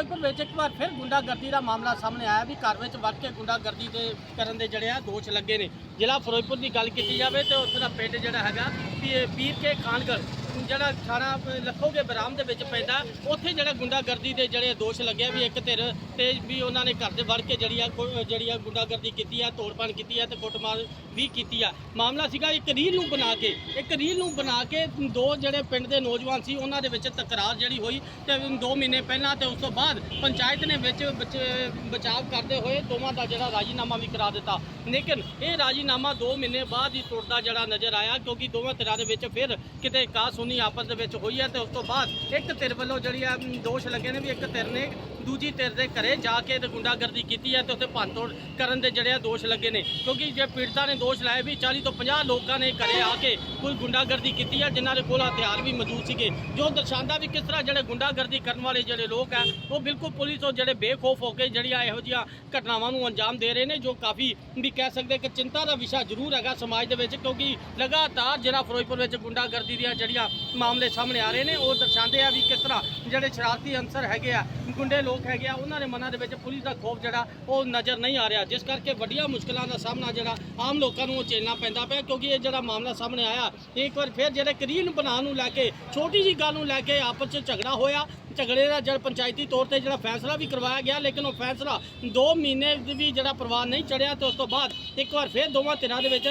ਫਿਰੋਜ਼ਪੁਰ ਵਿੱਚ ਇੱਕ ਵਾਰ ਫਿਰ ਗੁੰਡਾਗਰਦੀ ਦਾ ਮਾਮਲਾ ਸਾਹਮਣੇ ਆਇਆ ਵੀ ਘਰ ਵਿੱਚ ਵੜ ਕੇ ਗੁੰਡਾਗਰਦੀ ਦੇ ਕਰਨ ਦੇ ਜਿਹੜੇ ਆ ਦੋਸ਼ ਲੱਗੇ ਨੇ। ਜ਼ਿਲ੍ਹਾ ਫਿਰੋਜ਼ਪੁਰ ਦੀ ਗੱਲ ਕੀਤੀ ਜਾਵੇ ਤੇ ਉੱਥੇ ਦਾ ਪਿੰਡ ਜਿਹੜਾ ਹੈਗਾ ਵੀ ਇਹ ਪੀਰ ਕੇ ਖਾਨਗੜ ਜਿਹੜਾ ਥਾਣਾ ਲੱਖੋਗੇ ਬਰਾਮ ਦੇ ਵਿੱਚ ਪੈਂਦਾ, ਉੱਥੇ ਜਿਹੜਾ ਗੁੰਡਾਗਰਦੀ ਦੇ ਜਿਹੜੇ ਦੋਸ਼ ਲੱਗਿਆ ਵੀ ਇੱਕ ਧਿਰ ਤੇ ਵੀ ਉਹਨਾਂ ਨੇ ਘਰ ਦੇ ਵੜ ਕੇ ਜਿਹੜੀ ਆ ਜਿਹੜੀ ਆ ਗੁੰਡਾਗਰਦੀ ਕੀਤੀ ਆ ਤੋੜਪਾਣ ਕੀਤੀ ਆ ਤੇ ਕੁੱਟਮਾਰ ਵੀ ਕੀਤੀ ਆ। ਮਾਮਲਾ ਸੀਗਾ ਇੱਕ ਰੀਲ ਨੂੰ ਬਣਾ ਕੇ, ਇੱਕ ਰੀਲ ਨੂੰ ਬਣਾ ਕੇ ਦੋ ਜਿਹੜੇ ਪਿੰਡ ਦੇ ਨੌਜਵਾਨ ਸੀ, ਉਹਨਾਂ ਦੇ ਵਿੱਚ ਤਕਰਾਰ ਜਿਹੜੀ ਹੋਈ ਤੇ 2 ਮਹੀਨੇ ਪਹਿਲਾਂ ਤੇ ਉਸ ਤੋਂ ਬਾਅਦ ਪੰਚਾਇਤ ਨੇ ਵਿੱਚ ਬਚ- ਬਚਾਵ ਕਰਦੇ ਹੋਏ ਦੋਵਾਂ ਦਾ ਜਿਹੜਾ ਰਾਜੀਨਾਮਾ ਵੀ ਕਰਾ ਦਿੱਤਾ। ਲੇਕਿਨ ਇਹ ਰਾਜੀਨਾਮਾ 2 ਮਹੀਨੇ ਬਾਅਦ ਹੀ ਟੁੱਟਦਾ ਜਿਹੜਾ ਨਜ਼ਰ ਆਇਆ, ਕਿਉਂਕਿ ਦੋਵਾਂ ਧਿਰਾਂ ਦੇ ਵਿੱਚ ਫਿਰ ਕਿਤੇ ਕਾਸ ਸੁਣੀ ਆਪਸ ਦੇ ਵਿੱਚ ਹੋਈ ਹੈ ਤੇ ਉਸ ਤੋਂ ਬਾਅਦ ਇੱਕ ਧਿਰ ਵੱਲੋਂ ਜਿਹੜੀ ਆ ਦੋਸ਼ ਲੱਗੇ ਨੇ ਵੀ ਇੱਕ ਧਿਰ ਨੇ ਦੂਜੀ ਧਿਰ ਦੇ ਘਰੇ ਜਾ ਕੇ ਤੇ ਗੁੰਡਾਗਰਦੀ ਕੀਤੀ ਹੈ ਤੇ ਉੱਥੇ ਭੰਨਤੋੜ ਕਰਨ ਦੇ ਜਿਹੜੇ ਆ ਦੋਸ਼ ਲੱਗੇ ਨੇ। ਕਿਉਂਕਿ ਜੇ ਪੀੜਤਾ ਨੇ ਦੋਸ਼ ਲਾਇਆ ਵੀ 40 ਤੋਂ 50 ਲੋਕਾਂ ਨੇ ਘਰੇ ਆ ਕੇ ਕੋਈ ਗੁੰਡਾਗਰਦੀ ਕੀਤੀ ਹੈ, ਜਿਨ੍ਹਾਂ ਦੇ ਕੋਲ ਹਥਿਆਰ ਵੀ ਮੌਜੂਦ ਸੀਗੇ। ਜੋ ਦਰਸਾਉਂਦਾ ਵੀ ਕਿਸ ਤਰ੍ਹਾਂ ਜਿਹੜੇ ਗੁੰਡਾਗਰਦੀ ਕਰਨ ਵਾਲੇ ਜਿਹੜੇ ਲੋਕ ਆ, ਉਹ ਬਿਲਕੁਲ ਪੁਲਿਸ ਤੋਂ ਜਿਹੜੇ ਬੇਖੌਫ ਹੋ ਕੇ ਜਿਹੜੀਆਂ ਇਹੋ ਜਿਹੀਆਂ ਘਟਨਾਵਾਂ ਨੂੰ ਅੰਜਾਮ ਦੇ ਰਹੇ ਨੇ, ਜੋ ਕਾਫੀ ਵੀ ਕਹਿ ਸਕਦੇ ਕਿ ਚਿੰਤਾ ਦਾ ਵਿਸ਼ਾ ਜ਼ਰੂਰ ਹੈਗਾ ਸਮਾਜ ਦੇ ਵਿੱਚ। ਕਿਉਂਕਿ ਲਗਾਤਾਰ ਜਿਹੜਾ ਫਿਰੋਜ਼ਪੁਰ ਵਿੱਚ ਗੁੰਡਾਗਰਦੀ ਦੀਆਂ ਜਿਹੜੀਆਂ ਮਾਮਲੇ ਸਾਹਮਣੇ ਆ ਰਹੇ ਨੇ। ਉਹ ਦਰਸਾਉਂਦੇ ਆ ਵੀ ਕਿਸ ਤਰ੍ਹਾਂ ਜਿਹੜੇ ਸ਼ਰਾਰਤੀ ਅੰਸਰ ਹੈਗੇ ਆ, ਗੁੰਡੇ ਲੋਕ ਹੈਗੇ ਆ, ਉਹਨਾਂ ਦੇ ਮਨਾਂ ਦੇ ਵਿੱਚ ਪੁਲਿਸ ਦਾ ਖੋਫ ਜਿਹੜਾ, ਉਹ ਨਜ਼ਰ ਨਹੀਂ ਆ ਰਿਹਾ। ਜਿਸ ਕਰਕੇ ਵੱਡੀਆਂ ਮੁਸ਼ਕਲਾਂ ਦਾ ਸਾਹਮਣਾ ਜਿਹੜਾ ਆਮ ਲੋਕਾਂ ਨੂੰ ਉਹ ਝੇਲਣਾ ਪੈਂਦਾ ਪਿਆ, ਕਿਉਂਕਿ ਇਹ ਜਿਹੜਾ ਮਾਮਲਾ ਸਾਹਮਣੇ ਆਇਆ, ਇੱਕ ਵਾਰ ਫਿਰ ਜਿਹੜੇ ਕਰੀਨ ਬਣਾਉਣ ਨੂੰ ਲੈ ਕੇ, ਛੋਟੀ ਜੀ ਗੱਲ ਨੂੰ ਲੈ ਕੇ ਆਪਸ ਵਿੱਚ ਝਗੜਾ ਹੋਇਆ। ਝਗੜੇ ਦਾ ਜਦ ਪੰਚਾਇਤੀ ਤੌਰ ਤੇ ਜਿਹੜਾ ਫੈਸਲਾ ਵੀ ਕਰਵਾਇਆ ਗਿਆ, ਲੇਕਿਨ ਉਹ ਫੈਸਲਾ 2 ਮਹੀਨੇ ਦੀ ਵੀ ਜਿਹੜਾ ਪ੍ਰਵਾਨ ਨਹੀਂ ਚੜਿਆ ਤੇ ਉਸ ਤੋਂ ਬਾਅਦ ਇੱਕ ਵਾਰ ਫਿਰ ਦੋਵਾਂ ਧਿਰਾਂ ਦੇ ਵਿੱਚ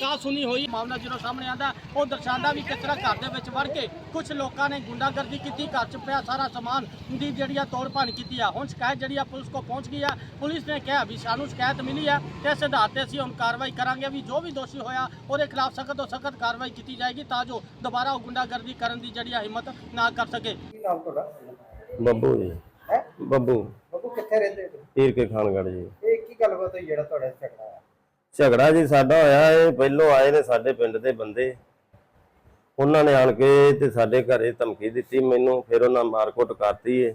ਕਾ ਸੁਣੀ ਹੋਈ। ਮਾਮਲਾ ਜਦੋਂ ਸਾਹਮਣੇ ਆਂਦਾ ਉਹ ਦਰਸਾਉਂਦਾ ਵੀ ਕਿਸ ਤਰ੍ਹਾਂ ਘਰ ਦੇ ਵਿੱਚ ਵੜ ਕੇ ਕੁਝ ਲੋਕਾਂ ਨੇ ਗੁੰਡਾਗਰਦੀ ਕੀਤੀ, ਘਰ 'ਚ ਪਿਆ ਸਾਰਾ ਸਮਾਨ ਦੀ ਜਿਹੜੀ ਆ ਤੋੜ ਭੰਨ ਕੀਤੀ ਆ। ਹੁਣ ਸ਼ਿਕਾਇਤ ਜਿਹੜੀ ਆ ਪੁਲਿਸ ਕੋ ਪਹੁੰਚ ਗਈ ਆ। ਪੁਲਿਸ ਨੇ ਕਿਹਾ ਵੀ ਸਾਨੂੰ ਸ਼ਿਕਾਇਤ ਮਿਲੀ ਆ ਤੇ ਇਸ ਆਧਾਰ ਤੇ ਅਸੀਂ ਹੁਣ ਕਾਰਵਾਈ ਕਰਾਂਗੇ ਵੀ ਜੋ ਵੀ ਦੋਸ਼ੀ ਹੋਇਆ ਉਹਦੇ ਖਿਲਾਫ ਸਖਤ ਤੋਂ ਸਖਤ ਕਾਰਵਾਈ ਕੀਤੀ ਜਾਏਗੀ ਤਾਂ ਜੋ ਦੁਬਾਰਾ ਉਹ ਗੁੰਡਾਗਰਦੀ ਕਰਨ ਦੀ ਜਿਹੜੀ ਆ ਹਿੰਮਤ ਨਾ ਕਰ ਸਕੇ। ਨਾਮ ਤੁਹਾਡਾ? ਬੱਬੂ ਜੀ। ਹੈ? ਬੱਬੂ। ਬੱਬੂ ਕਿੱਥੇ ਰਹਿੰਦੇ ਹੋ ਪੀਰ ਕੇ ਖਾਨਗੜ ਜੀ। ਇਹ ਕੀ ਗੱਲਬਾਤ ਹੋਈ ਜਿਹੜਾ ਤੁਹਾਡਾ ਝਗੜਾ ਆ ਝਗੜਾ ਜੀ ਸਾਡਾ ਹੋਇਆ ਇਹ ਪਹਿਲੋਂ ਆਏ ਨੇ ਸਾਡੇ ਪਿੰਡ ਦੇ ਬੰਦੇ। ਉਹਨਾਂ ਨੇ ਆਣ ਕੇ ਤੇ ਸਾਡੇ ਘਰੇ ਧਮਕੀ ਦਿੱਤੀ ਮੈਨੂੰ ਫਿਰ ਉਹਨਾਂ ਮਾਰਕੁੱਟ ਕਰਤੀ ਏ।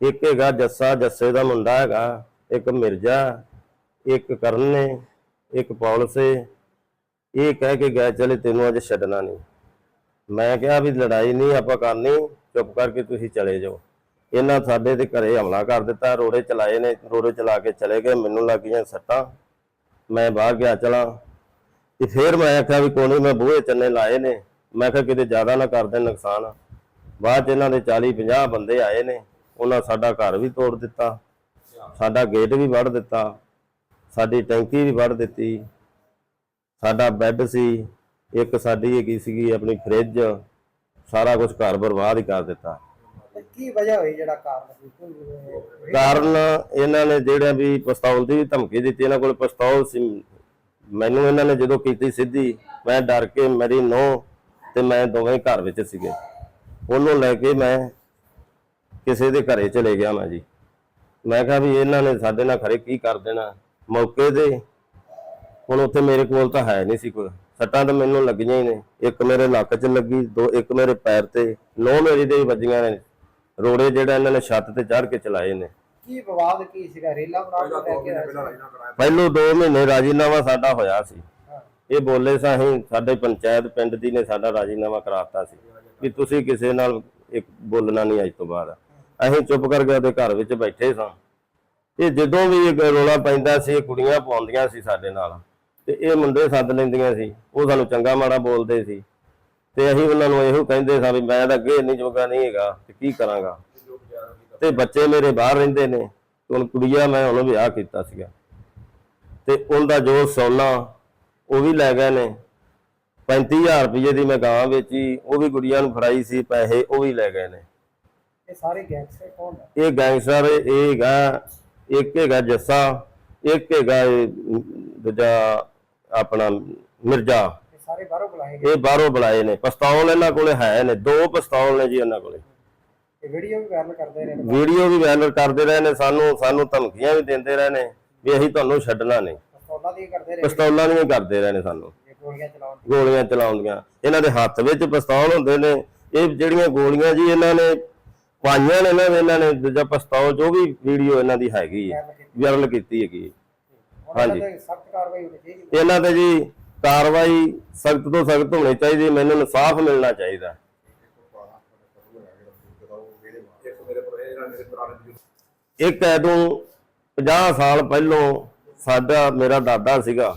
ਇੱਕ ਹੈਗਾ ਜੱਸਾ ਜੱਸੇ ਦਾ ਮੁੰਡਾ ਹੈਗਾ ਇੱਕ ਮਿਰਜ਼ਾ ਇੱਕ ਕਰਨ ਨੇ ਇੱਕ ਪੌਲਸੇ ਇਹ ਕਹਿ ਕੇ ਗਏ ਚਲੇ ਤੈਨੂੰ ਅੱਜ ਛੱਡਣਾ ਨਹੀਂ। ਮੈਂ ਕਿਹਾ ਵੀ ਲੜਾਈ ਨਹੀਂ ਆਪਾਂ ਕਰਨੀ। ਚੁੱਪ ਕਰਕੇ ਤੁਸੀਂ ਚਲੇ ਜਾਓ। ਇਹਨਾਂ ਸਾਡੇ ਦੇ ਘਰੇ ਹਮਲਾ ਕਰ ਦਿੱਤਾ, ਰੋੜੇ ਚਲਾਏ ਨੇ, ਰੋੜੇ ਚਲਾ ਕੇ ਚਲੇ ਗਏ, ਮੈਨੂੰ ਲੱਗ ਗਈਆਂ ਸੱਟਾਂ। ਮੈਂ ਬਾਹਰ ਗਿਆ, ਚਲਾ। ਤੇ ਫਿਰ ਮੈਂ ਆਖਿਆ ਵੀ ਕੋਣੀ ਮੈਂ ਬੂਹੇ ਚੰਨੇ ਲਾਏ ਨੇ। ਮੈਂ ਕਿਹਾ ਕਿਤੇ ਜ਼ਿਆਦਾ ਨਾ ਕਰ ਦੇਣ ਨੁਕਸਾਨ। ਬਾਅਦ 'ਚ ਇਹਨਾਂ ਦੇ 40 50 ਬੰਦੇ ਆਏ ਨੇ। ਉਹਨਾਂ ਸਾਡਾ ਘਰ ਵੀ ਤੋੜ ਦਿੱਤਾ। ਸਾਡਾ ਗੇਟ ਵੀ ਵੜ ਦਿੱਤਾ। ਸਾਡੀ ਟੈਂਕੀ ਵੀ ਵੜ ਦਿੱਤੀ। ਸਾਡਾ ਬੈੱਡ ਸੀ। ਇੱਕ ਸਾਡੀ ਹੈਗੀ ਸੀਗੀ ਆਪਣੀ ਫ੍ਰਿਜ। ਸਾਰਾ ਕੁਝ ਘਰ ਬਰਬਾਦ ਹੀ ਕਰ ਦਿੱਤਾ। ਤੇ ਕੀ ਵਜ੍ਹਾ ਹੋਈ ਜਿਹੜਾ ਕਾਰਨ ਸੀ? ਕੋਈ ਕਾਰਨ ਇਹਨਾਂ ਨੇ ਜਿਹੜਾ ਵੀ ਪਿਸਤੌਲ ਦੀ ਧਮਕੀ ਦਿੱਤੀ ਇਹਨਾਂ ਕੋਲ ਪਿਸਤੌਲ ਸੀ। ਮੈਨੂੰ ਇਹਨਾਂ ਨੇ ਜਦੋਂ ਕੀਤੀ ਸਿੱਧੀ ਮੈਂ ਡਰ ਕੇ ਮੇਰੀ ਨੋ ਤੇ ਮੈਂ ਦੋਵੇਂ ਘਰ ਵਿੱਚ ਸੀਗੇ। ਉਹਨੂੰ ਲੈ ਕੇ ਮੈਂ ਕਿਸੇ ਦੇ ਘਰੇ ਚਲੇ ਗਿਆ ਮੈਂ ਜੀ। ਮੈਂ ਕਿਹਾ ਵੀ ਇਹਨਾਂ ਨੇ ਸਾਡੇ ਨਾਲ ਖਰੇ ਕੀ ਕਰ ਦੇਣਾ? ਮੌਕੇ ਤੇ ਹੁਣ ਉੱਥੇ ਮੇਰੇ ਕੋਲ ਤਾਂ ਹੈ ਨਹੀਂ ਸੀ ਕੋਈ। ਸੱਟਾਂ ਤਾਂ ਮੈਨੂੰ ਲੱਗੀਆਂ ਹੀ ਨੇ। ਇੱਕ ਮੇਰੇ ਲੱਕ 'ਚ ਲੱਗੀ ਦੋ ਇੱਕ ਮੇਰੇ ਪੈਰ ਤੇ ਨੋ ਮੇਰੀ ਦੇ ਵੱਜੀਆਂ ਨੇ। ਰੋੜੇ ਜਿਹੜਾ ਇਹਨਾਂ ਨੇ ਛੱਤ ਤੇ ਚੜ੍ਹ ਕੇ ਚਲਾਏ ਨੇ। ਕੀ ਵਿਵਾਦ ਕੀ ਸੀਗਾ? ਰੇਲਾ ਬਣਾ ਕੇ ਲੈ ਕੇ ਆਏ ਸੀ? ਪਹਿਲੋਂ 2 ਮਹੀਨੇ ਰਾਜੀਨਾਮਾ ਸਾਡਾ ਹੋਇਆ ਸੀ। ਇਹ ਬੋਲੇ ਸਾਂ ਅਸੀਂ ਸਾਡੇ ਪੰਚਾਇਤ ਪਿੰਡ ਦੀ ਨੇ ਸਾਡਾ ਰਾਜੀਨਾਮਾ ਕਰਾਤਾ ਸੀ। ਵੀ ਤੁਸੀਂ ਕਿਸੇ ਨਾਲ ਇੱਕ ਬੋਲਣਾ ਨਹੀਂ ਅੱਜ ਤੋਂ ਬਾਅਦ। ਅਸੀਂ ਚੁੱਪ ਕਰਕੇ ਉਹਦੇ ਘਰ ਵਿੱਚ ਬੈਠੇ ਸਾਂ। ਇਹ ਜਦੋਂ ਵੀ ਇਹ ਰੋਲਾ ਪੈਂਦਾ ਸੀ ਇਹ ਕੁੜੀਆਂ ਪਾਉਂਦੀਆਂ ਸੀ ਸਾਡੇ ਨਾਲ। ਤੇ ਇਹ ਮੁੰਡੇ ਸੱਦ ਲੈਂਦੀਆਂ ਸੀ ਉਹ ਸਾਨੂੰ ਚੰਗਾ ਮਾੜਾ ਬੋਲਦੇ ਸੀ। ਤੇ ਅਸੀਂ ਉਹਨਾਂ ਨੂੰ ਇਹੋ ਕਹਿੰਦੇ ਸਾਂ ਵੀ ਮੈਂ ਤਾਂ ਅੱਗੇ ਇੰਨੀ ਜੋਗਾ ਨਹੀਂ ਹੈਗਾ ਤੇ ਕੀ ਕਰਾਂਗਾ? ਤੇ ਬੱਚੇ ਮੇਰੇ ਬਾਹਰ ਰਹਿੰਦੇ ਨੇ ਹੁਣ ਕੁੜੀਆ ਮੈਂ ਉਹਨੂੰ ਵਿਆਹ ਕੀਤਾ ਸੀਗਾ। ਤੇ ਉਹਦਾ ਜੋ ਸੋਨਾ ਉਹ ਵੀ ਲੈ ਗਏ ਨੇ। 35000 ਰੁਪਏ ਦੀ ਮੈਂ ਗਾਂ ਵੇਚੀ ਉਹ ਵੀ ਗੁੜੀਆਂ ਨੂੰ ਫੜਾਈ ਸੀ ਪੈਸੇ ਉਹ ਵੀ ਲੈ ਗਏ ਨੇ। ਇਹ ਸਾਰੇ ਗੈਂਗਸਟਰ ਕੌਣ ਹੈ ਇਹ ਗੈਂਗਸਟਰ ਇਹ ਹੈਗਾ ਇੱਕ ਹੈਗਾ ਜੱਸਾ ਇੱਕ ਹੈਗਾ ਦੂਜਾ ਆਪਣਾ ਮਿਰਜ਼ਾ। ਇਹ ਸਾਰੇ ਬਾਹਰੋਂ ਬੁਲਾਏ ਗਏ। ਇਹ ਬਾਹਰੋਂ ਬੁਲਾਏ ਨੇ। ਪਿਸਤੌਲ ਇਹਨਾਂ ਕੋਲੇ ਹੈ ਨੇ। ਦੋ ਪਿਸਤੌਲ ਨੇ ਜੀ ਇਹਨਾਂ ਕੋਲੇ। ਇਹ ਵੀਡੀਓ ਵੀ ਵਾਇਰਲ ਕਰਦੇ ਰਹੇ ਨੇ ਵੀਡੀਓ ਵੀ ਵਾਇਰਲ ਕਰਦੇ ਰਹੇ ਨੇ। ਸਾਨੂੰ ਸਾਨੂੰ ਧਮਕੀਆਂ ਵੀ ਦਿੰਦੇ ਰਹੇ ਨੇ ਵੀ ਅਸੀਂ ਤੁਹਾਨੂੰ ਛੱਡਣਾ ਨਹੀਂ। ਪਿਸਤੌਲਾਂ ਦੀ ਕਰਦੇ ਰਹੇ। ਪਿਸਤੌਲਾਂ ਦੀਆਂ ਕਰਦੇ ਰਹੇ ਨੇ ਸਾਨੂੰ। ਗੋਲੀਆਂ ਚਲਾਉਣ ਗੋਲੀਆਂ ਚਲਾਉਂਦੀਆਂ। ਇਹਨਾਂ ਦੇ ਹੱਥ ਵਿੱਚ ਪਿਸਤੌਲ ਹੁੰਦੇ ਨੇ। ਇਹ ਜਿਹੜੀਆਂ ਗੋਲੀਆਂ ਜੀ ਇਹਨਾਂ ਨੇ ਪਾਈਆਂ ਨੇ ਇਹਨਾਂ ਨੇ ਦੂਜਾ ਪਿਸਤੌਲ ਜੋ ਵੀ ਵੀਡੀਓ ਇਹਨਾਂ ਦੀ ਹੈਗੀ ਹੈ ਵਾਇਰਲ ਕੀਤੀ। ਹੈਗੀ ਹਾਂਜੀ। ਸਖਤ ਕਾਰਵਾਈ ਹੋਣੀ ਚਾਹੀਦੀ ਇਹਨਾਂ ਤੇ ਜੀ ਕਾਰਵਾਈ ਸਖਤ ਤੋਂ ਸਖਤ ਹੋਣੀ ਚਾਹੀਦੀ ਮੈਨੂੰ ਇਨਸਾਫ ਮਿਲਣਾ ਚਾਹੀਦਾ। ਇੱਕ ਐਦੋਂ 50 ਸਾਲ ਪਹਿਲੋਂ ਸਾਡਾ ਮੇਰਾ ਦਾਦਾ ਸੀਗਾ।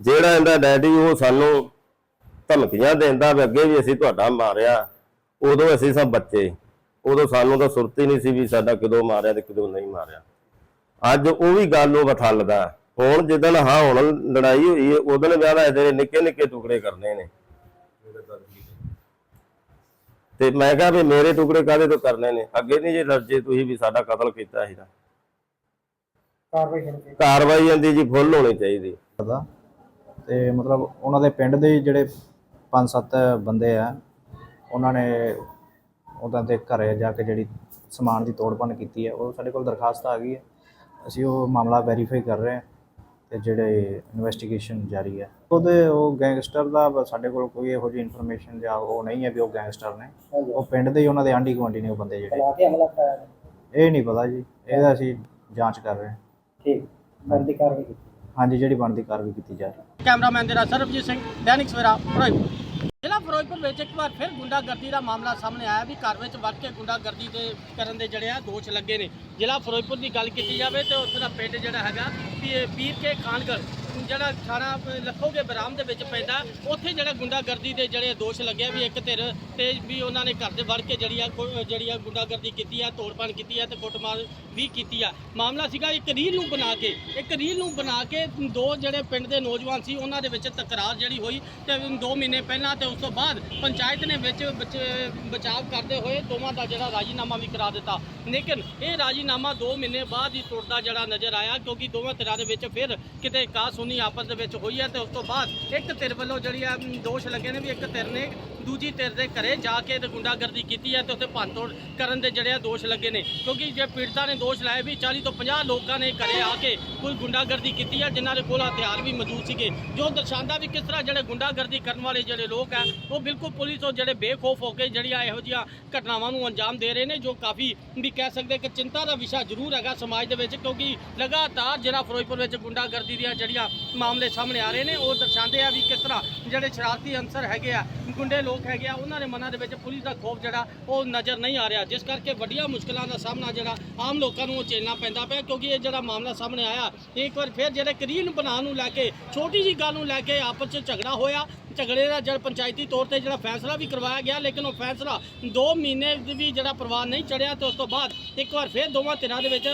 ਜਿਹੜਾ ਇਹਦਾ ਡੈਡੀ ਉਹ ਸਾਨੂੰ ਧਮਕੀਆਂ ਦਿੰਦਾ ਵੀ ਅੱਗੇ ਵੀ ਅਸੀਂ ਤੁਹਾਡਾ ਮਾਰਿਆ ਉਦੋਂ ਅਸੀਂ ਸਭ ਬੱਚੇ। ਉਦੋਂ ਸਾਨੂੰ ਤਾਂ ਸੁਰਤ ਹੀ ਨਹੀਂ ਸੀ ਵੀ ਸਾਡਾ ਕਦੋਂ ਮਾਰਿਆ ਤੇ ਕਦੋਂ ਨਹੀਂ ਮਾਰਿਆ। ਅੱਜ ਉਹ ਵੀ ਗੱਲ ਉਹ ਬਥਲਦਾ ਹੁਣ ਜਿੱਦਣ ਹਾਂ ਹੁਣ ਲੜਾਈ ਹੋਈ ਹੈ ਉਦੋਂ ਵਿਆਹ ਇਹਦੇ ਨਿੱਕੇ ਨਿੱਕੇ ਟੁਕੜੇ ਕਰਨੇ ਨੇ। ਤੇ ਮੈਂ ਕਿਹਾ ਵੀ ਮੇਰੇ ਟੁਕੜੇ ਕਾਹਦੇ ਤੋਂ ਕਰਨੇ ਨੇ? ਅੱਗੇ ਨਹੀਂ ਜੇ ਲੜਜੇ ਤੁਸੀਂ ਵੀ ਸਾਡਾ ਕਤਲ ਕੀਤਾ ਸੀ ਤਾਂ। ਕਾਰਵਾਈ ਜਾਂਦੀ ਜੀ ਫੁੱਲ ਹੋਣੀ ਚਾਹੀਦੀ। ਦਾ ਤੇ ਮਤਲਬ ਉਹਨਾਂ ਦੇ ਪਿੰਡ ਦੇ ਜਿਹੜੇ ਪੰਜ ਸੱਤ ਬੰਦੇ ਆ ਉਹਨਾਂ ਨੇ ਉਹਨਾਂ ਦੇ ਘਰੇ ਜਾ ਕੇ ਜਿਹੜੀ ਸਮਾਨ ਦੀ ਤੋੜਪਣ ਕੀਤੀ ਹੈ ਉਹ ਸਾਡੇ ਕੋਲ ਦਰਖਾਸਤ ਆ ਗਈ ਹੈ ਅਸੀਂ ਉਹ ਮਾਮਲਾ ਵੈਰੀਫਾਈ ਕਰ ਰਹੇ ਹਾਂ ਤੇ ਜਿਹੜੇ ਇਨਵੈਸਟੀਗੇਸ਼ਨ ਜਾਰੀ ਹੈ। ਉਹਦੇ ਉਹ ਗੈਂਗਸਟਰ ਦਾ ਸਾਡੇ ਕੋਲ ਕੋਈ ਇਹੋ ਜਿਹੀ ਇਨਫੋਰਮੇਸ਼ਨ ਜਾਂ ਉਹ ਨਹੀਂ ਹੈ ਵੀ ਉਹ ਗੈਂਗਸਟਰ ਨੇ। ਉਹ ਪਿੰਡ ਦੇ ਹੀ ਉਹਨਾਂ ਦੇ ਆਂਢੀ ਗੁਆਂਢੀ ਨੇ ਉਹ ਬੰਦੇ ਜਿਹੜੇ। ਬੁਲਾ ਕੇ ਹਮਲਾ ਕਰਾਇਆ ਨੇ। ਇਹ ਨਹੀਂ ਪਤਾ ਜੀ। ਇਹਦਾ ਅਸੀਂ ਜਾਂਚ ਕਰ ਰਹੇ ਹਾਂ। ਠੀਕ। ਬੰਦੀ ਕਾਰਵਾਈ ਕੀਤੀ। ਹਾਂਜੀ ਜਿਹੜੀ ਬਣਦੀ ਕਾਰਵਾਈ ਕੀਤੀ ਜਾ ਰਹੀ ਹੈ। ਕੈਮਰਾਮੈਨ ਨਾਲ ਸਰਬਜੀਤ ਸਿੰਘ ਦੈਨਿਕ ਸਵੇਰਾ ਫਿਰੋਜ਼ਪੁਰ। ਵਿੱਚ ਇੱਕ ਵਾਰ ਫਿਰ ਗੁੰਡਾਗਰਦੀ ਦਾ ਮਾਮਲਾ ਸਾਹਮਣੇ ਆਇਆ ਵੀ ਘਰ ਵਿੱਚ ਵੜ ਕੇ ਗੁੰਡਾਗਰਦੀ ਦੇ ਕਰਨ ਦੇ ਜਿਹੜੇ ਆ ਦੋਸ਼ ਲੱਗੇ ਨੇ। ਜ਼ਿਲ੍ਹਾ ਫਿਰੋਜ਼ਪੁਰ ਦੀ ਗੱਲ ਕੀਤੀ ਜਾਵੇ ਤੇ ਉੱਥੇ ਦਾ ਪਿੰਡ ਜਿਹੜਾ ਹੈਗਾ ਵੀ ਇਹ ਪੀਰ ਕੇ ਖਾਨਗੜ ਜਿਹੜਾ ਥਾਣਾ ਲੱਖੋਗੇ ਬਰਾਮ ਦੇ ਵਿੱਚ ਪੈਂਦਾ, ਉੱਥੇ ਜਿਹੜਾ ਗੁੰਡਾਗਰਦੀ ਦੇ ਜਿਹੜੇ ਦੋਸ਼ ਲੱਗਿਆ ਵੀ ਇੱਕ ਧਿਰ ਤੇ ਵੀ ਉਹਨਾਂ ਨੇ ਘਰ ਦੇ ਵੜ ਕੇ ਜਿਹੜੀ ਆ ਜਿਹੜੀ ਆ ਗੁੰਡਾਗਰਦੀ ਕੀਤੀ ਆ ਤੋੜਪਾਣ ਕੀਤੀ ਆ ਤੇ ਕੁੱਟਮਾਰ ਵੀ ਕੀਤੀ ਆ। ਮਾਮਲਾ ਸੀਗਾ ਇੱਕ ਰੀਲ ਨੂੰ ਬਣਾ ਕੇ, ਇੱਕ ਰੀਲ ਨੂੰ ਬਣਾ ਕੇ ਦੋ ਜਿਹੜੇ ਪਿੰਡ ਦੇ ਨੌਜਵਾਨ ਸੀ, ਉਹਨਾਂ ਦੇ ਵਿੱਚ ਤਕਰਾਰ ਜਿਹੜੀ ਹੋਈ ਤੇ 2 ਮਹੀਨੇ ਪਹਿਲਾਂ ਤੇ ਉਸ ਤੋਂ ਬਾਅਦ ਪੰਚਾਇਤ ਨੇ ਵਿੱਚ ਬਚ- ਬਚਾਵ ਕਰਦੇ ਹੋਏ ਦੋਵਾਂ ਦਾ ਜਿਹੜਾ ਰਾਜੀਨਾਮਾ ਵੀ ਕਰਾ ਦਿੱਤਾ। ਲੇਕਿਨ ਇਹ ਰਾਜੀਨਾਮਾ 2 ਮਹੀਨੇ ਬਾਅਦ ਹੀ ਟੁੱਟਦਾ ਜਿਹੜਾ ਨਜ਼ਰ ਆਇਆ, ਕਿਉਂਕਿ ਦੋਵਾਂ ਧਿਰਾਂ ਦੇ ਵਿੱਚ ਫਿਰ ਕਿਤੇ ਕਾਸ ਕਾਸੂਨੀ ਆਪਸ ਦੇ ਵਿੱਚ ਹੋਈ ਹੈ ਤੇ ਉਸ ਤੋਂ ਬਾਅਦ ਇੱਕ ਧਿਰ ਵੱਲੋਂ ਜਿਹੜੀ ਆ ਦੋਸ਼ ਲੱਗੇ ਨੇ ਵੀ ਇੱਕ ਧਿਰ ਨੇ ਦੂਜੀ ਧਿਰ ਦੇ ਘਰੇ ਜਾ ਕੇ ਤੇ ਗੁੰਡਾਗਰਦੀ ਕੀਤੀ ਹੈ ਤੇ ਉੱਥੇ ਭੰਨਤੋੜ ਕਰਨ ਦੇ ਜਿਹੜੇ ਆ ਦੋਸ਼ ਲੱਗੇ ਨੇ। ਕਿਉਂਕਿ ਜੇ ਪੀੜਤਾ ਨੇ ਦੋਸ਼ ਲਾਇਆ ਵੀ 40 ਤੋਂ 50 ਲੋਕਾਂ ਨੇ ਘਰੇ ਆ ਕੇ ਕੋਈ ਗੁੰਡਾਗਰਦੀ ਕੀਤੀ ਹੈ, ਜਿਨ੍ਹਾਂ ਦੇ ਕੋਲ ਹਥਿਆਰ ਵੀ ਮੌਜੂਦ ਸੀਗੇ। ਜੋ ਦਰਸਾਉਂਦਾ ਵੀ ਕਿਸ ਤਰ੍ਹਾਂ ਜਿਹੜੇ ਗੁੰਡਾਗਰਦੀ ਕਰਨ ਵਾਲੇ ਜਿਹੜੇ ਲੋਕ ਆ, ਉਹ ਬਿਲਕੁਲ ਪੁਲਿਸ ਤੋਂ ਜਿਹੜੇ ਬੇਖੌਫ ਹੋ ਕੇ ਜਿਹੜੀਆਂ ਇਹੋ ਜਿਹੀਆਂ ਘਟਨਾਵਾਂ ਨੂੰ ਅੰਜਾਮ ਦੇ ਰਹੇ ਨੇ, ਜੋ ਕਾਫੀ ਵੀ ਕਹਿ ਸਕਦੇ ਕਿ ਚਿੰਤਾ ਦਾ ਵਿਸ਼ਾ ਜ਼ਰੂਰ ਹੈਗਾ ਸਮਾਜ ਦੇ ਵਿੱਚ, ਕਿਉਂਕਿ ਲਗਾਤਾਰ ਜਿਹੜਾ ਫਿਰੋਜ਼ਪੁਰ ਵਿੱਚ ਗੁੰਡਾਗਰਦੀ ਦੀਆਂ ਜਿਹੜੀਆਂ ਮਾਮਲੇ ਸਾਹਮਣੇ ਆ ਰਹੇ ਨੇ। ਉਹ ਦਰਸਾਉਂਦੇ ਆ ਵੀ ਕਿਸ ਤਰ੍ਹਾਂ ਜਿਹੜੇ ਸ਼ਰਾਰਤੀ ਅੰਸਰ ਹੈਗੇ ਆ, ਗੁੰਡੇ ਲੋਕ ਹੈਗੇ ਆ, ਉਹਨਾਂ ਦੇ ਮਨਾਂ ਦੇ ਵਿੱਚ ਪੁਲਿਸ ਦਾ ਖੋਫ ਜਿਹੜਾ, ਉਹ ਨਜ਼ਰ ਨਹੀਂ ਆ ਰਿਹਾ। ਜਿਸ ਕਰਕੇ ਵੱਡੀਆਂ ਮੁਸ਼ਕਲਾਂ ਦਾ ਸਾਹਮਣਾ ਜਿਹੜਾ ਆਮ ਲੋਕਾਂ ਨੂੰ ਉਹ ਝੇਲਣਾ ਪੈਂਦਾ ਪਿਆ, ਕਿਉਂਕਿ ਇਹ ਜਿਹੜਾ ਮਾਮਲਾ ਸਾਹਮਣੇ ਆਇਆ, ਇੱਕ ਵਾਰ ਫਿਰ ਜਿਹੜੇ ਕਰੀਨ ਬਣਾਉਣ ਨੂੰ ਲੈ ਕੇ, ਛੋਟੀ ਜੀ ਗੱਲ ਨੂੰ ਲੈ ਕੇ ਆਪਸ ਵਿੱਚ ਝਗੜਾ ਹੋਇਆ। ਝਗੜੇ ਦਾ ਜਦ ਪੰਚਾਇਤੀ ਤੌਰ ਤੇ ਜਿਹੜਾ ਫੈਸਲਾ ਵੀ ਕਰਵਾਇਆ ਗਿਆ, ਲੇਕਿਨ ਉਹ ਫੈਸਲਾ 2 ਮਹੀਨੇ ਦੀ ਵੀ ਜਿਹੜਾ ਪ੍ਰਵਾਨ ਨਹੀਂ ਚੜਿਆ ਤੇ ਉਸ ਤੋਂ ਬਾਅਦ ਇੱਕ ਵਾਰ ਫਿਰ ਦੋਵਾਂ ਧਿਰਾਂ ਦੇ ਵਿੱਚ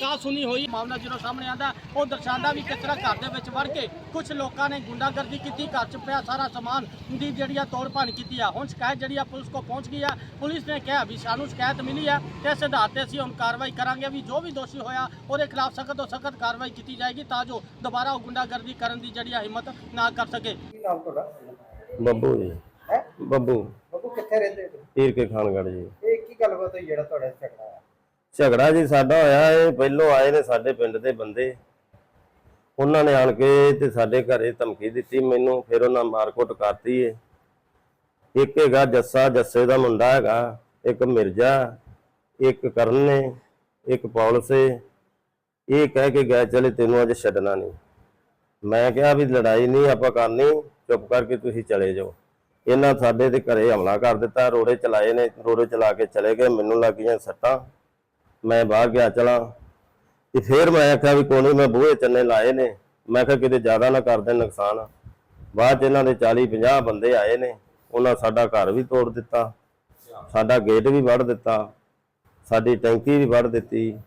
ਕਾ ਸੁਣੀ ਹੋਈ। ਮਾਮਲਾ ਜਦੋਂ ਸਾਹਮਣੇ ਆਂਦਾ ਉਹ ਦਰਸਾਉਂਦਾ ਵੀ ਕਿਸ ਤਰ੍ਹਾਂ ਘਰ ਦੇ ਵਿੱਚ ਵੜ ਕੇ ਕੁਝ ਲੋਕਾਂ ਨੇ ਗੁੰਡਾਗਰਦੀ ਕੀਤੀ, ਘਰ 'ਚ ਪਿਆ ਸਾਰਾ ਸਮਾਨ ਦੀ ਜਿਹੜੀ ਆ ਤੋੜ ਭੰਨ ਕੀਤੀ ਆ। ਹੁਣ ਸ਼ਿਕਾਇਤ ਜਿਹੜੀ ਆ ਪੁਲਿਸ ਕੋ ਪਹੁੰਚ ਗਈ ਆ। ਪੁਲਿਸ ਨੇ ਕਿਹਾ ਵੀ ਸਾਨੂੰ ਸ਼ਿਕਾਇਤ ਮਿਲੀ ਆ ਤੇ ਇਸ ਆਧਾਰ ਤੇ ਅਸੀਂ ਹੁਣ ਕਾਰਵਾਈ ਕਰਾਂਗੇ ਵੀ ਜੋ ਵੀ ਦੋਸ਼ੀ ਹੋਇਆ ਉਹਦੇ ਖਿਲਾਫ ਸਖਤ ਤੋਂ ਸਖਤ ਕਾਰਵਾਈ ਕੀਤੀ ਜਾਏਗੀ ਤਾਂ ਜੋ ਦੁਬਾਰਾ ਉਹ ਗੁੰਡਾਗਰਦੀ ਕਰਨ ਦੀ ਜਿਹੜੀ ਆ ਹਿੰਮਤ ਨਾ ਕਰ ਸਕੇ। ਨਾਮ ਤੁਹਾਡਾ? ਬੱਬੂ ਜੀ। ਹੈ? ਬੱਬੂ। ਬੱਬੂ ਕਿੱਥੇ ਰਹਿੰਦੇ ਹੋ? ਪੀਰ ਕੇ ਖਾਨਗੜ ਜੀ। ਇਹ ਕੀ ਗੱਲਬਾਤ ਹੋਈ ਜਿਹੜਾ ਤੁਹਾਡਾ ਝਗੜਾ ਆ ਝਗੜਾ ਜੀ ਸਾਡਾ ਹੋਇਆ ਇਹ ਪਹਿਲੋਂ ਆਏ ਨੇ ਸਾਡੇ ਪਿੰਡ ਦੇ ਬੰਦੇ। ਉਹਨਾਂ ਨੇ ਆਣ ਕੇ ਤੇ ਸਾਡੇ ਘਰੇ ਧਮਕੀ ਦਿੱਤੀ ਮੈਨੂੰ ਫਿਰ ਉਹਨਾਂ ਮਾਰਕੁੱਟ ਕਰਤੀ ਏ। ਇੱਕ ਹੈਗਾ ਜੱਸਾ ਜੱਸੇ ਦਾ ਮੁੰਡਾ ਹੈਗਾ ਇੱਕ ਮਿਰਜ਼ਾ ਇੱਕ ਕਰਨ ਨੇ ਇੱਕ ਪੌਲਸ ਏ। ਇਹ ਕਹਿ ਕੇ ਗਏ ਚਲੇ ਤੈਨੂੰ ਅੱਜ ਛੱਡਣਾ ਨਹੀਂ। ਮੈਂ ਕਿਹਾ ਵੀ ਲੜਾਈ ਨਹੀਂ ਆਪਾਂ ਕਰਨੀ। ਚੁੱਪ ਕਰਕੇ ਤੁਸੀਂ ਚਲੇ ਜਾਓ। ਇਹਨਾਂ ਸਾਡੇ ਦੇ ਘਰੇ ਹਮਲਾ ਕਰ ਦਿੱਤਾ, ਰੋੜੇ ਚਲਾਏ ਨੇ, ਰੋੜੇ ਚਲਾ ਕੇ ਚਲੇ ਗਏ, ਮੈਨੂੰ ਲੱਗੀਆਂ ਸੱਟਾਂ। ਮੈਂ ਬਾਹਰ ਗਿਆ, ਚਲਾ। ਤੇ ਫਿਰ ਮੈਂ ਆਖਿਆ ਵੀ ਕੋਣੀ ਮੈਂ ਬੂਹੇ ਚੰਨੇ ਲਾਏ ਨੇ। ਮੈਂ ਕਿਹਾ ਕਿਤੇ ਜ਼ਿਆਦਾ ਨਾ ਕਰ ਦੇਣ ਨੁਕਸਾਨ। ਬਾਅਦ ਚ ਇਹਨਾਂ ਦੇ 40 50 ਬੰਦੇ ਆਏ ਨੇ, ਉਹਨਾਂ ਸਾਡਾ ਘਰ ਵੀ ਤੋੜ ਦਿੱਤਾ। ਸਾਡਾ ਗੇਟ ਵੀ ਵੜ ਦਿੱਤਾ। ਸਾਡੀ ਟੈਂਕੀ ਵੀ ਵੜ ਦਿੱਤੀ।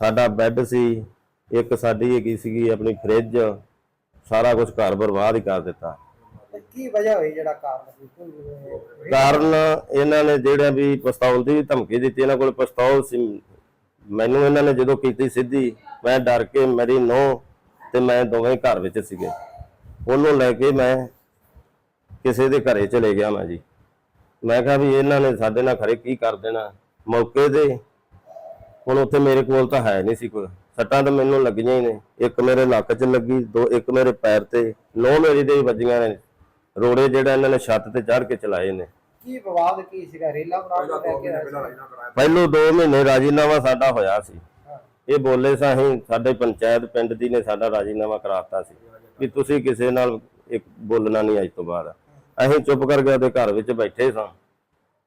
ਸਾਡਾ ਬੈੱਡ ਸੀ, ਇੱਕ ਸਾਡੀ ਹੈਗੀ ਸੀਗੀ ਆਪਣੀ ਫ੍ਰਿਜ। ਸਾਰਾ ਕੁਝ ਘਰ ਬਰਬਾਦ ਹੀ ਕਰ ਦਿੱਤਾ। ਕੀ ਵਜ੍ਹਾ ਹੋਈ ਜਿਹੜਾ ਕਾਰਨ ਇਹਨਾਂ ਨੇ ਜਿਹੜਾ ਵੀ ਪਿਸਤੌਲ ਦੀ ਧਮਕੀ ਦਿੱਤੀ ਇਹਨਾਂ ਕੋਲ ਪਿਸਤੌਲ ਸੀ। ਮੈਨੂੰ ਇਹਨਾਂ ਨੇ ਜਦੋਂ ਕੀਤੀ ਸਿੱਧੀ ਮੈਂ ਡਰ ਕੇ ਮੇਰੀ ਨੋ ਤੇ ਮੈਂ ਦੋਵੇਂ ਘਰ ਵਿੱਚ ਸੀਗੇ। ਉਹਨੂੰ ਲੈ ਕੇ ਮੈਂ ਕਿਸੇ ਦੇ ਘਰੇ ਚਲੇ ਗਿਆ ਮੈਂ ਜੀ। ਮੈਂ ਕਿਹਾ ਵੀ ਇਹਨਾਂ ਨੇ ਸਾਡੇ ਨਾਲ ਖਰੇ ਕੀ ਕਰ ਦੇਣਾ? ਮੌਕੇ ਤੇ ਹੁਣ ਉੱਥੇ ਮੇਰੇ ਕੋਲ ਤਾਂ ਹੈ ਨਹੀਂ ਸੀ ਕੋਈ। ਸੱਟਾਂ ਤਾਂ ਮੈਨੂੰ ਲੱਗੀਆਂ ਹੀ ਨੇ। ਇੱਕ ਮੇਰੇ ਲੱਕ 'ਚ ਲੱਗੀ ਦੋ ਇੱਕ ਮੇਰੇ ਪੈਰ ਤੇ ਨੋ ਮੇਰੀ ਦੇ ਵੀ ਵੱਜੀਆਂ ਨੇ। ਰੋੜੇ ਜਿਹੜਾ ਇਹਨਾਂ ਨੇ ਛੱਤ ਤੇ ਚੜ੍ਹ ਕੇ ਚਲਾਏ ਨੇ। ਕੀ ਵਿਵਾਦ ਕੀ ਸੀਗਾ? ਰੇਲਾ ਬਣਾ ਕੇ ਲੈ ਕੇ ਆਇਆ ਸੀ? ਪਹਿਲੋਂ 2 ਮਹੀਨੇ ਰਾਜੀਨਾਮਾ ਸਾਡਾ ਹੋਇਆ ਸੀ। ਹਾਂ। ਇਹ ਬੋਲੇ ਸਾਂ ਅਸੀਂ ਸਾਡੇ ਪੰਚਾਇਤ ਪਿੰਡ ਦੀ ਨੇ ਸਾਡਾ ਰਾਜੀਨਾਮਾ ਕਰਾਤਾ ਸੀ। ਵੀ ਤੁਸੀਂ ਕਿਸੇ ਨਾਲ ਇੱਕ ਬੋਲਣਾ ਨਹੀਂ ਅੱਜ ਤੋਂ ਬਾਅਦ। ਅਸੀਂ ਚੁੱਪ ਕਰਕੇ ਉਹਦੇ ਘਰ ਵਿੱਚ ਬੈਠੇ ਸਾਂ।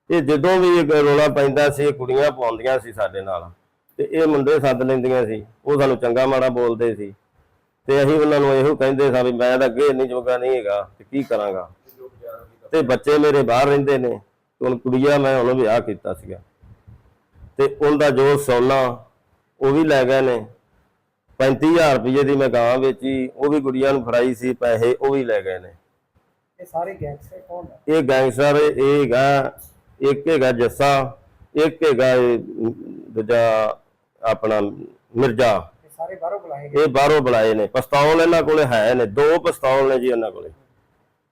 ਇਹ ਜਦੋਂ ਵੀ ਇਹ ਰੋਲਾ ਪੈਂਦਾ ਸੀ ਇਹ ਕੁੜੀਆਂ ਪਾਉਂਦੀਆਂ ਸੀ ਸਾਡੇ ਨਾਲ। ਤੇ ਇਹ ਮੁੰਡੇ ਸੱਦ ਲੈਂਦੀਆਂ ਸੀ। ਉਹ ਸਾਨੂੰ ਚੰਗਾ ਮਾੜਾ ਬੋਲਦੇ ਸੀ। ਤੇ ਅਸੀਂ ਉਹਨਾਂ ਨੂੰ ਇਹੋ ਕਹਿੰਦੇ ਸਾਂ ਵੀ ਮੈਂ ਤਾਂ ਅੱਗੇ ਇੰਨੀ ਜੋਗਾ ਨਹੀਂ ਹੈਗਾ ਤੇ ਕੀ ਕਰਾਂਗਾ? ਤੇ ਬੱਚੇ ਮੇਰੇ ਬਾਹਰ ਰਹਿੰਦੇ ਨੇ ਹੁਣ ਕੁੜੀਆ ਮੈਂ ਉਹਨੂੰ ਵਿਆਹ ਕੀਤਾ ਸੀਗਾ। ਤੇ ਉਹਦਾ ਜੋ ਸੋਨਾ ਉਹ ਵੀ ਲੈ ਗਏ ਨੇ। 35000 ਰੁਪਏ ਦੀ ਮੈਂ ਗਾਂ ਵੇਚੀ ਉਹ ਵੀ ਗੁੜੀਆਂ ਨੂੰ ਫੜਾਈ ਸੀ ਪੈਸੇ ਉਹ ਵੀ ਲੈ ਗਏ ਨੇ। ਇਹ ਸਾਰੇ ਗੈਂਗਸਟਰ ਕੌਣ ਹੈ ਇਹ ਗੈਂਗਸਟਰ ਇਹ ਹੈਗਾ ਇੱਕ ਹੈਗਾ ਜੱਸਾ ਇੱਕ ਹੈਗਾ ਦੂਜਾ ਆਪਣਾ ਮਿਰਜ਼ਾ। ਇਹ ਸਾਰੇ ਬਾਹਰੋਂ ਬੁਲਾਏ ਗਏ। ਇਹ ਬਾਹਰੋਂ ਬੁਲਾਏ ਨੇ। ਪਿਸਤੌਲ ਇਹਨਾਂ ਕੋਲੇ ਹੈ ਨੇ। ਦੋ ਪਿਸਤੌਲ ਨੇ ਜੀ ਇਹਨਾਂ ਕੋਲੇ।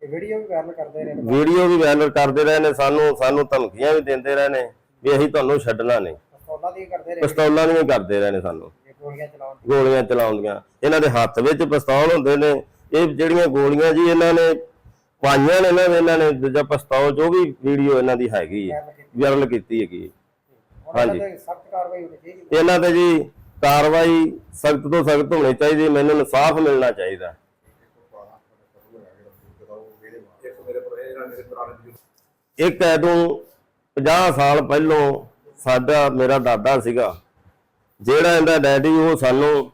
ਇਹ ਵੀਡੀਓ ਵੀ ਵਾਇਰਲ ਕਰਦੇ ਰਹੇ ਨੇ ਵੀਡੀਓ ਵੀ ਵਾਇਰਲ ਕਰਦੇ ਰਹੇ ਨੇ। ਸਾਨੂੰ ਸਾਨੂੰ ਧਮਕੀਆਂ ਵੀ ਦਿੰਦੇ ਰਹੇ ਨੇ ਵੀ ਅਸੀਂ ਤੁਹਾਨੂੰ ਛੱਡਣਾ ਨਹੀਂ। ਪਿਸਤੌਲਾਂ ਦੀ ਕਰਦੇ ਰਹੇ ਪਿਸਤੌਲਾਂ ਦੀਆਂ ਕਰਦੇ ਰਹੇ ਨੇ ਸਾਨੂੰ। ਗੋਲੀਆਂ ਚਲਾਉਣ ਗੋਲੀਆਂ ਚਲਾਉਂਦੀਆਂ। ਇਹਨਾਂ ਦੇ ਹੱਥ ਵਿੱਚ ਪਿਸਤੌਲ ਹੁੰਦੇ ਨੇ। ਇਹ ਜਿਹੜੀਆਂ ਗੋਲੀਆਂ ਜੀ ਇਹਨਾਂ ਨੇ ਪਾਈਆਂ ਨੇ ਇਹਨਾਂ ਨੇ ਦੂਜਾ ਪਿਸਤੌਲ ਜੋ ਵੀ ਵੀਡੀਓ ਇਹਨਾਂ ਦੀ ਹੈਗੀ ਹੈ। ਵਾਇਰਲ ਕੀਤੀ। ਹੈਗੀ ਹਾਂਜੀ। ਸਖਤ ਕਾਰਵਾਈ ਹੋਣੀ ਚਾਹੀਦੀ ਇਹਨਾਂ ਤੇ ਜੀ ਕਾਰਵਾਈ ਸਖਤ ਤੋਂ ਸਖਤ ਹੋਣੀ ਚਾਹੀਦੀ ਮੈਨੂੰ ਇਨਸਾਫ ਮਿਲਣਾ ਚਾਹੀਦਾ। ਇੱਕ ਐਦੋਂ 50 ਸਾਲ ਪਹਿਲੋਂ ਸਾਡਾ ਮੇਰਾ ਦਾਦਾ ਸੀਗਾ ਜਿਹੜਾ ਇਹਦਾ ਡੈਡੀ ਉਹ ਸਾਨੂੰ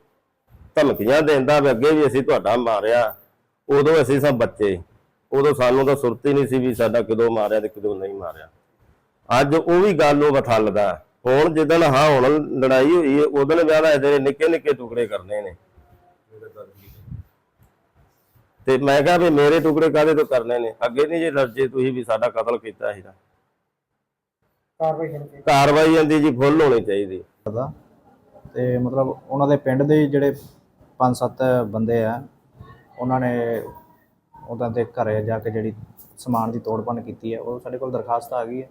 ਧਮਕੀਆਂ ਦਿੰਦਾ ਵੀ ਅੱਗੇ ਵੀ ਅਸੀਂ ਤੁਹਾਡਾ ਮਾਰਿਆ ਉਦੋਂ ਅਸੀਂ ਸਭ ਬੱਚੇ। ਉਦੋਂ ਸਾਨੂੰ ਤਾਂ ਸੁਰਤ ਹੀ ਨਹੀਂ ਸੀ ਵੀ ਸਾਡਾ ਕਦੋਂ ਮਾਰਿਆ ਤੇ ਕਦੋਂ ਨਹੀਂ ਮਾਰਿਆ। ਅੱਜ ਉਹ ਵੀ ਗੱਲ ਉਹ ਬਥਲਦਾ ਹੁਣ ਜਿੱਦਣ ਹਾਂ ਹੁਣ ਲੜਾਈ ਹੋਈ ਹੈ ਉਦੋਂ ਵਿਆਹ ਇਹਦੇ ਨਿੱਕੇ ਨਿੱਕੇ ਟੁਕੜੇ ਕਰਨੇ ਨੇ। ਤੇ ਮੈਂ ਕਿਹਾ ਵੀ ਮੇਰੇ ਟੁਕੜੇ ਕਾਹਦੇ ਤੋਂ ਕਰਨੇ ਨੇ? ਅੱਗੇ ਨਹੀਂ ਜੇ ਲੜਜੇ ਤੁਸੀਂ ਵੀ ਸਾਡਾ ਕਤਲ ਕੀਤਾ ਕਾਰਵਾਈ ਹੋਣੀ ਚਾਹੀਦੀ। ਕਾਰਵਾਈ ਇਹਦੀ ਜੀ ਫੁੱਲ ਹੋਣੀ ਚਾਹੀਦੀ। ਦਾ ਤੇ ਮਤਲਬ ਉਹਨਾਂ ਦੇ ਪਿੰਡ ਦੇ ਜਿਹੜੇ ਪੰਜ ਸੱਤ ਬੰਦੇ ਆ ਉਹਨਾਂ ਨੇ ਉਹਨਾਂ ਦੇ ਘਰੇ ਜਾ ਕੇ ਜਿਹੜੀ ਸਮਾਨ ਦੀ ਤੋੜਪਣ ਕੀਤੀ ਹੈ ਉਹ ਸਾਡੇ ਕੋਲ ਦਰਖਾਸਤ ਆ ਗਈ ਹੈ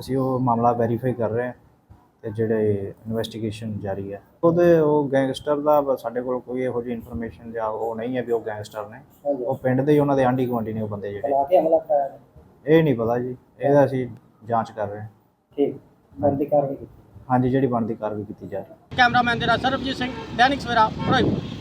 ਅਸੀਂ ਉਹ ਮਾਮਲਾ ਵੈਰੀਫਾਈ ਕਰ ਰਹੇ ਹਾਂ ਤੇ ਜਿਹੜੇ ਇਨਵੈਸਟੀਗੇਸ਼ਨ ਜਾਰੀ ਹੈ। ਉਹਦੇ ਉਹ ਗੈਂਗਸਟਰ ਦਾ ਸਾਡੇ ਕੋਲ ਕੋਈ ਇਹੋ ਜਿਹੀ ਇਨਫੋਰਮੇਸ਼ਨ ਜਾਂ ਉਹ ਨਹੀਂ ਹੈ ਵੀ ਉਹ ਗੈਂਗਸਟਰ ਨੇ। ਉਹ ਪਿੰਡ ਦੇ ਹੀ ਉਹਨਾਂ ਦੇ ਆਂਢੀ ਗੁਆਂਢੀ ਨੇ ਉਹ ਬੰਦੇ ਜਿਹੜੇ। ਬੁਲਾ ਕੇ ਹਮਲਾ ਕਰਾਇਆ। ਇਹ ਨਹੀਂ ਪਤਾ ਜੀ। ਇਹਦਾ ਅਸੀਂ ਜਾਂਚ ਕਰ ਰਹੇ ਹਾਂ। ਠੀਕ। ਬੰਦੀ ਕਾਰਵਾਈ ਕੀਤੀ। ਹਾਂਜੀ ਜਿਹੜੀ ਬਣਦੀ ਕਾਰਵਾਈ ਕੀਤੀ ਜਾ ਰਹੀ ਹੈ। ਕੈਮਰਾਮੈਨ ਦੇ ਨਾਲ ਸਰਬਜੀਤ ਸਿੰਘ ਦੈਨਿਕ ਸਵੇਰਾ ਫਿਰੋਜ਼ਪੁਰ।